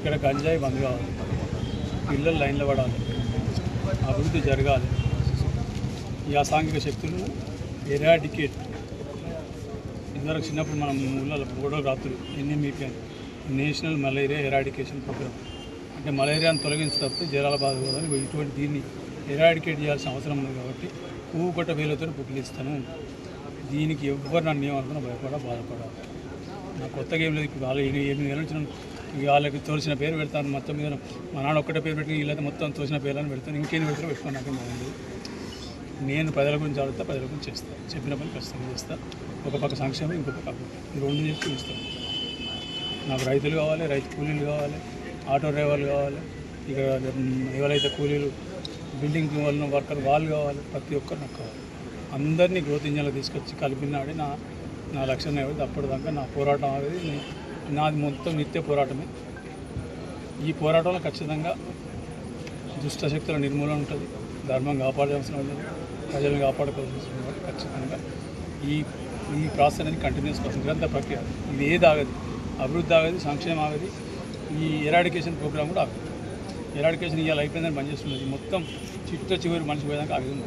ఇక్కడ గంజాయి బంద్ కావాలి. పిల్లలు లైన్లో పడాలి. అభివృద్ధి జరగాలి. ఈ అసాంఘిక శక్తులు ఎరాడికేట్. ఇందరూ చిన్నప్పుడు మనం ఊళ్ళో మూడో రాత్రులు NMEP national malaria eradication programme. అంటే మలేరియాను తొలగించేటప్పుడు జ్వరాల బాధ కూడా ఇటువంటి దీన్ని ఎరాడికేట్ చేయాల్సిన అవసరం ఉంది కాబట్టి పువ్వు కొట్ట వేలతో పుట్టిస్తాను. దీనికి ఎవ్వరు నన్ను ఏమనుకున్నా భయపడ బాధపడాలి నా కొత్తగా ఏం లేదు ఇప్పుడు వాళ్ళు ఎనిమిది ఎనిమిది నెలల నుంచి వాళ్ళకి తోసిన పేరు పెడతాను. మొత్తం మీద మా నాన్న ఒక్కటే పేరు పెట్టి వీళ్ళైతే మొత్తం తోసిన పేర్లను పెడతాను. ఇంకేం పెడతారో పెట్టుకుని నాకేం బాగుంది నేను ప్రజల గురించి ఆడుతా ప్రజల గురించి చేస్తాను చెప్పిన పని ఖచ్చితంగా చేస్తాను ఒక పక్క సంక్షేమం ఇంకొక పక్క ఈ రెండు చేసి చూస్తాను నాకు రైతులు కావాలి రైతు కూలీలు కావాలి ఆటో డ్రైవర్లు కావాలి ఇక ఎవరైతే కూలీలు బిల్డింగ్ వాళ్ళ వర్కర్ వాళ్ళు కావాలి ప్రతి ఒక్కరు నాకు కావాలి. అందరినీ గ్రోత్ ఇంజన్లో తీసుకొచ్చి కలిపినాడే నా నా లక్ష్యం అనేది అప్పటిదాకా నా పోరాటం అనేది నాది మొత్తం నిత్య పోరాటమే. ఈ పోరాటంలో ఖచ్చితంగా దుష్ట శక్తుల నిర్మూలన ఉంటుంది. ధర్మం కాపాడాల్సిన ఉంటుంది ప్రజలను కాపాడుకోవాల్సిన ఖచ్చితంగా ఈ ఈ ప్రాసెస్ అనేది కంటిన్యూస్ ప్రాసెస్ నిరంతర ప్రక్రియ. ఇది ఏది ఆగదు. అభివృద్ధి ఆగదు సంక్షేమం ఆగది. ఈ ఎరాడికేషన్ ప్రోగ్రామ్ కూడా ఆగదు. ఎరాడికేషన్ ఇవాళ అయిపోయిందని పనిచేస్తున్నది. మొత్తం చిట్ట చివరి మనిషి పోయేదాకా ఆగదు.